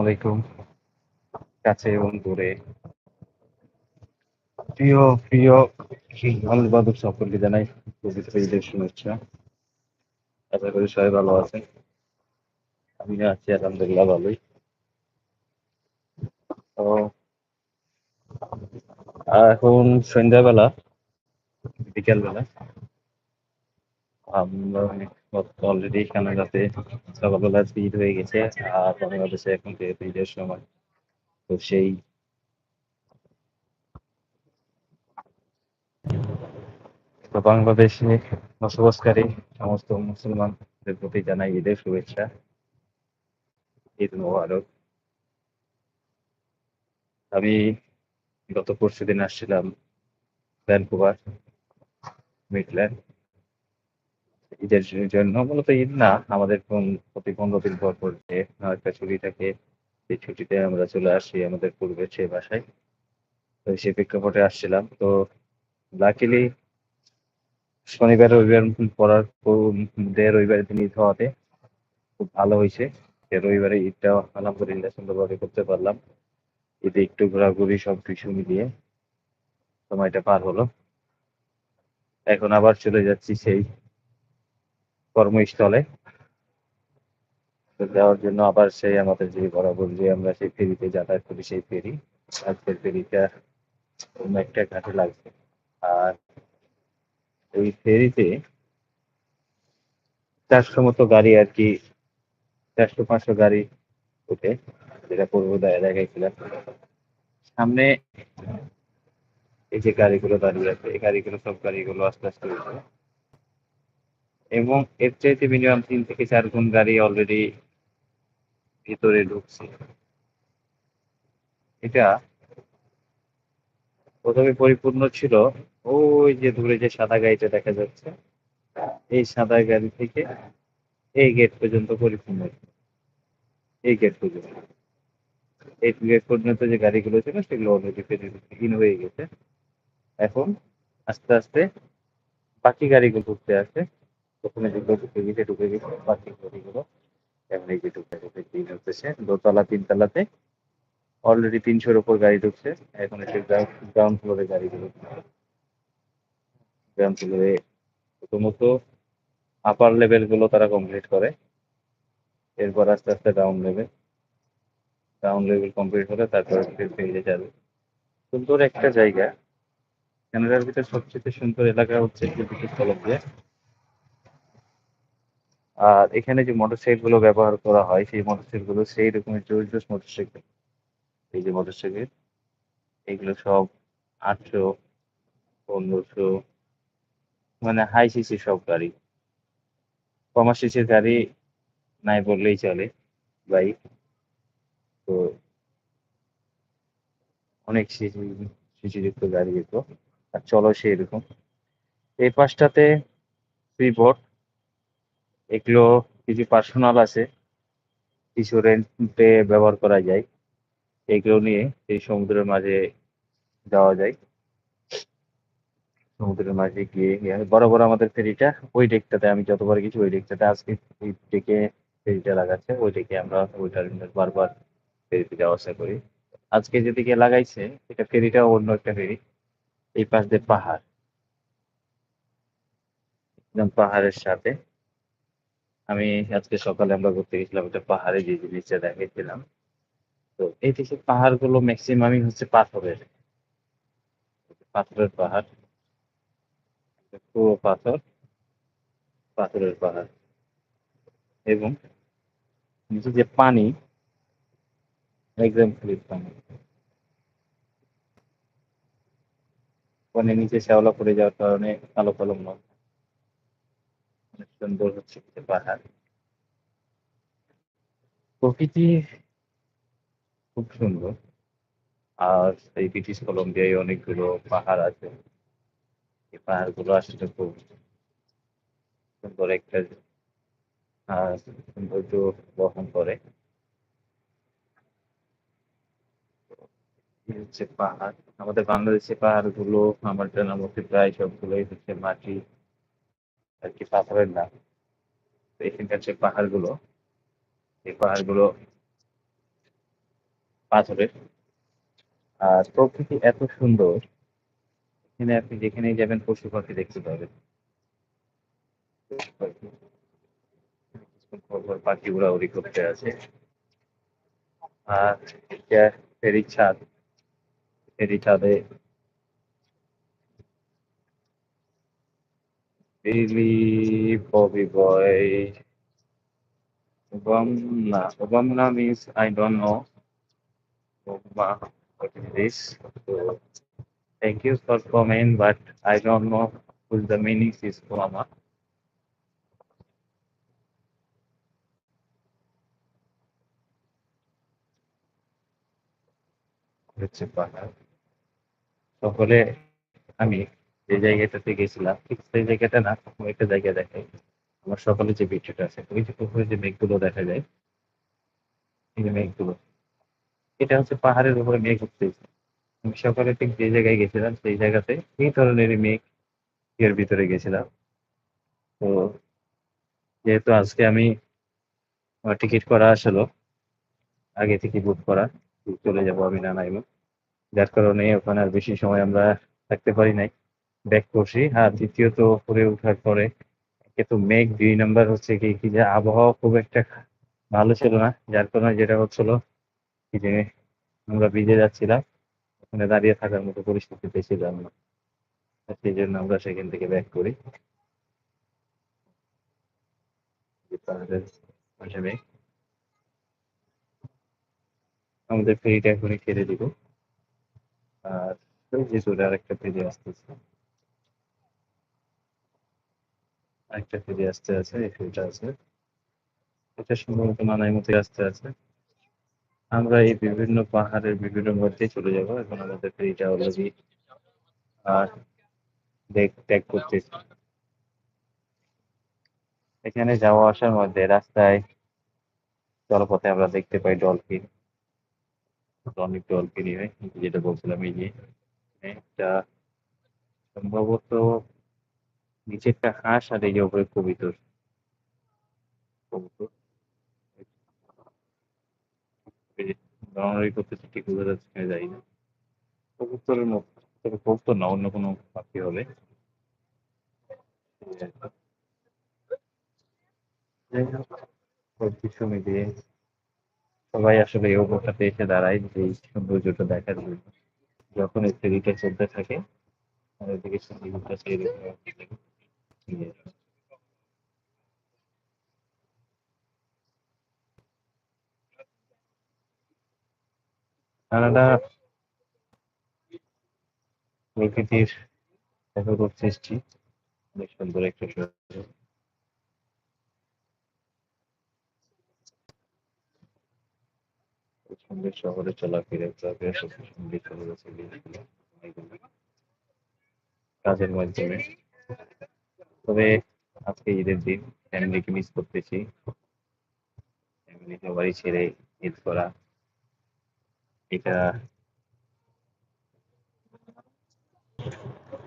আলাইকুম। কাছে এবং দূরে প্রিয়, প্রিয় বান্ধব সকলকে জানাই পবিত্র ঈদের শুভেচ্ছা। আশা করি সবাই ভালো আছেন। আমিও আছি আলহামদুলিল্লাহ ভালোই। তো এখন সন্ধ্যাবেলা, বিকেলবেলা। আমরা অলরেডি কানাডাতে সকালবেলা ঈদ হয়ে গেছে। আর বাংলাদেশে এখন যেহেতু ঈদের সময়। তো সেই বাংলাদেশে বসবাসকারী সমস্ত মুসলমানদের প্রতি জানাই ঈদের শুভেচ্ছা। ঈদ মোবারক। আমি গত পরশুদিন আসছিলাম ভ্যানকুভার, মিডল্যান্ড। ঈদের জন্য মূলত ঈদ না আমাদের প্রতি ১৫ দিন পর, পর যে একটা ছুটি থাকে সেই ছুটিতে আমরা চলে আসি আমাদের পূর্বের সেই বাসায়। তো সেই প্রেক্ষাপটে আসছিলাম। তো লাকিলি শনিবার রবিবার পড়ার মধ্যে রবিবারের দিন ঈদ হওয়াতে খুব ভালো হয়েছে রবিবারে ঈদটা আলহামদুলিল্লাহ সুন্দরভাবে করতে পারলাম। ঈদে একটু ঘোরাঘুরি সব কিছু মিলিয়ে সময়টা পার হলো। এখন আবার চলে যাচ্ছি সেই কর্মস্থলে। যাওয়ার জন্য আবার সেই আমাদের যে বরাবর যে আমরা সেই ফেরিতে যাতায়াত করি সেই ফেরি। আজকের ফেরিটা অন্য একটা ঘাটে লাগছে। আর ওই ফেরিতে ৪০০ মতো গাড়ি আর কি চারশো পাঁচশো গাড়ি ওঠে। যেটা পূর্ব দেখাইছিলাম। সামনে এই যে গাড়িগুলো দাঁড়িয়ে আছে, এই গাড়িগুলো সব গাড়িগুলো আস্তে, আস্তে উঠবে। এবং এর চাইতে মিনিমাম তিন থেকে চার গুণ গাড়ি অলরেডি ভিতরে ঢুকছে। এটা প্রথমে পরিপূর্ণ ছিল ওই যে দূরে যে সাদা গাড়িটা দেখা যাচ্ছে। এই সাদা গাড়ি থেকে এই গেট পর্যন্ত পরিপূর্ণ। এই গেট পর্যন্ত। এই গেট পর্যন্ত যে গাড়িগুলো ছিল সেগুলো অলরেডি ইন হয়ে গেছে। এখন আস্তে, আস্তে বাকি গাড়িগুলো ঢুকতে আছে। প্রথমে যেগুলো ঢুকে গেছে ঢুকে গেছে। বাকি গাড়িগুলো এখন এই যে ঢুকে, ঢুকে ইন হতেছে। দোতলা, তিনতলাতে অলরেডি ৩০০ র উপর গাড়ি ঢুকছে। এখন এসে গ্রাউন্ড ফ্লোরে গাড়িগুলো গ্রাউন্ড ফ্লোরে প্রথমত আপার লেভেলগুলো তারা কমপ্লিট করে। এরপর আস্তে, আস্তে down level. Down level complete হলে তারপরে ফির যাবে। সুন্দর একটা জায়গা। কানাডার ভিতরে সবচেয়ে সুন্দর এলাকা হচ্ছে কলম্বিয়া। আর এখানে যে মোটরসাইকেলগুলো ব্যবহার করা হয় সেই মোটরসাইকেলগুলো সেই রকমের জোস, জোস মোটরসাইকেল। এই যে মোটরসাইকেল এগুলো সব আটশো পনেরোশো মানে হাই সিসি সব গাড়ি। কমা সিসির গাড়ি নাই বললেই চলে বাইক। তো অনেক সিসি সিসিযুক্ত গাড়ি এগুলো। আর চলো সেই রকম এই পাশটাতে ফ্রিবোট। এগুলো কিছু পার্সোনাল আছে। কিছু রেন্টে ব্যবহার করা যায়। এগুলো নিয়ে এই সমুদ্রের মাঝে যাওয়া যায়। সমুদ্রের মাঝে গিয়ে বরাবর আমাদের ফেরিটা ওই ডেকটাতে আমি যতবার গেছি ওই ডেকটাতে আজকে ওই ডেকে ফেরিটা লাগাচ্ছে। ওই ডেকে আমরা ওই টার্মিনাল বারবার ফেরিতে যাওয়া আসা করি। আজকে যেদিকে লাগাইছে, এটা ফেরিটা অন্য একটা ফেরি। এই পাশ দিয়ে পাহাড়। একদম পাহাড়ের সাথে। আমি আজকে সকালে আমরা ঘুরতে গেছিলাম একটা পাহাড়ে যে জিনিসটা দেখেছিলাম তো এই দেশের পাহাড়গুলো মেক্সিমামই হচ্ছে পাথরের। পাথরের পাহাড়। পুরো পাথর। পাথরের পাহাড়। এবং নিচে যে পানি একদম ক্লিন পানি। পানির নিচে শ্যাওলা পড়ে যাওয়ার কারণে কালো, কালো মনে সুন্দর হচ্ছে পাহাড়। প্রকৃতি খুব সুন্দর। আর এই ব্রিটিশ কলম্বিয়ায় অনেকগুলো পাহাড় আছে। এই পাহাড়গুলো আসলে খুব সুন্দর একটা সৌন্দর্য বহন করে। হচ্ছে পাহাড়। আমাদের বাংলাদেশের পাহাড়গুলো, আমার জানার মতে প্রায় সবগুলোই হচ্ছে মাটি আরকি পাথরের না। এখানকার যে পাহাড়গুলো, এই পাহাড়গুলো পাথরের। আর প্রকৃতি এত সুন্দর, এখানে আপনি যেখানেই যাবেন পশু পাখি দেখতে পাবেন। পাখি উড়াউড়ি করতে আছে। আর ফেরির ছাদ ফেরি ছাদে Billy Bobby Boy. Obama. Obama means I don't know. Obama, what is this? So, thank you for comment, but I don't know what the meaning is Obama. হচ্ছে পাহাড় সকলে আমি যে জায়গাটাতে গেছিলাম ঠিক সেই জায়গাটা না কোনো একটা জায়গা দেখাই আমার সকালে যে ভিডিওটা আছে, ওই যে পুকুরে যে মেঘগুলো দেখা যায়, এই মেঘগুলো, এটা হচ্ছে পাহাড়ের উপরে মেঘ উঠতেছে। আমি সকালে ঠিক যে জায়গায় গেছিলাম, সেই জায়গাতে এই ধরনের মেঘ এর ভিতরে গেছিলাম। তো যেহেতু আজকে আমি টিকিট করা আসলো, আগে থেকে বুক করা, চলে যাব আমি নানাইমো যার কারণে ওখানে আর বেশি সময় আমরা থাকতে পারি নাই। ব্যাক করছি আর দ্বিতীয়ত উপরে ওঠার পরে একে তো মেঘ দুই নাম্বার হচ্ছে কি কি যে আবহাওয়া খুব একটা ভালো ছিল না। যার কারণে যেটা হচ্ছিল কি যে আমরা ভিজে যাচ্ছিলাম, ওখানে দাঁড়িয়ে থাকার মতো পরিস্থিতিতে ছিলাম না সেই জন্য আমরা সেখান থেকে ব্যাক করি। আমাদের ফেরিটা এখনই ছেড়ে দিব। আর আরেকটা ফেরি আসতেছে আরেকটা ফেরি আসতে আছে, এই ফেরিটা আছে। এটা সম্ভবত নানাইমতি আসতে আছে। আমরা এই বিভিন্ন পাহাড়ের বিভিন্ন মধ্যে চলে যাব, এখন আমাদের ফেরিটা অলরেডি আর ত্যাগ করতেছি। এখানে যাওয়া আসার মধ্যে রাস্তায় জলপথে আমরা দেখতে পাই ডলফিন অনেক ডলফিনই হয় যেটা বলছিলাম, এই যে একটা সম্ভবত নিচেরটা হাঁস আর এই যে উপরে কবিতর। কবুতর। করতেছে, ঠিক বোঝা কিনা না। কবুতরের মতো, তবে কবুতর না, অন্য কোনো পাখি হবে। যাই সবাই আসলে এই উপরটাতে এসে দাঁড়ায়, যে সৌন্দর্যটা দেখার জন্য। যখন এই ফেরিটা চলতে থাকে, আমাদের দিকে সৌন্দর্যটা সেই রকম কানাডা প্রকৃতির অপরূপ সৃষ্টি অনেক সুন্দর একটা সুন্দর শহরে চলাফেরা চলাফেরা সব সুন্দর চলে গেছে কাজের মাধ্যমে। তবে আজকে ঈদের দিন ফ্যামিলিকে মিস করতেছি। ফ্যামিলি সবারই ছেড়ে ঈদ করা। এটা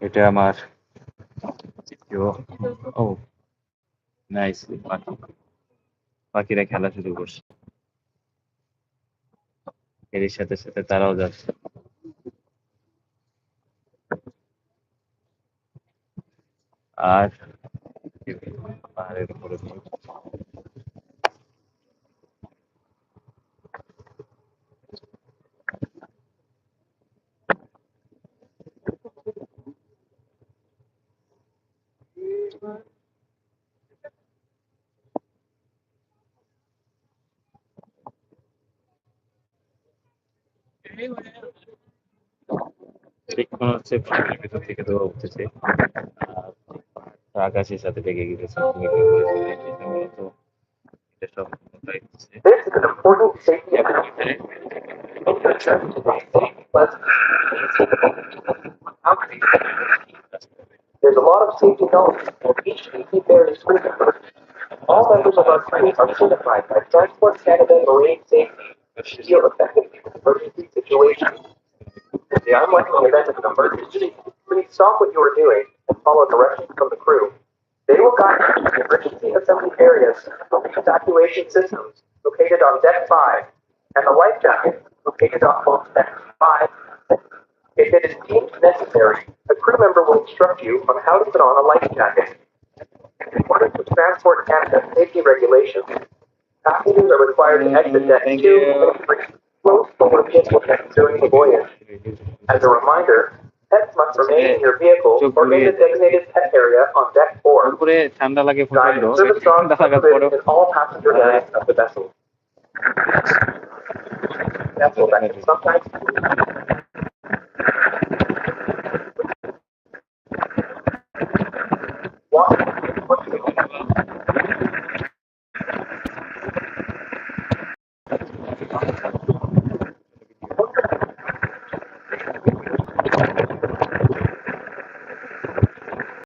এটা আমার ও নাইস পাখিরা খেলা শুরু করছে। এর সাথে সাথে তারাও যাচ্ছে। আর পাহাড়ের উপরে ঠিক মনে হচ্ছে পাহাড়ের ভিতর থেকে ধোয়া উঠতেছে আর আকাশের সাথে লেগে গেছে এটা মূলত এটা সব কোথায় হচ্ছে This is an important safety exercise. There's a lot of safety knowledge, and each should be fairly screened. All members of our crew are certified by Transport Canada Marine Safety to deal effectively with emergency situations. In the unlikely event of an emergency, please stop what you are doing and follow directions from the crew. They will guide you to the emergency assembly areas of the evacuation systems located on deck five and the life jacket located on both deck five. If it is deemed necessary, a crew member will instruct you on how to put on a life jacket. In accordance with Transport Canada safety regulations, passengers are required to exit deck Thank two and three close forward vehicle during the voyage. As a reminder, pets must remain in your vehicle or in the designated pet area on deck four. তারপরে ঠান্ডা লাগে প্রচন্ড Guide service dogs ঠান্ডা are লাগার permitted পরেও in all passenger areas of the vessel. Vessel that can sometimes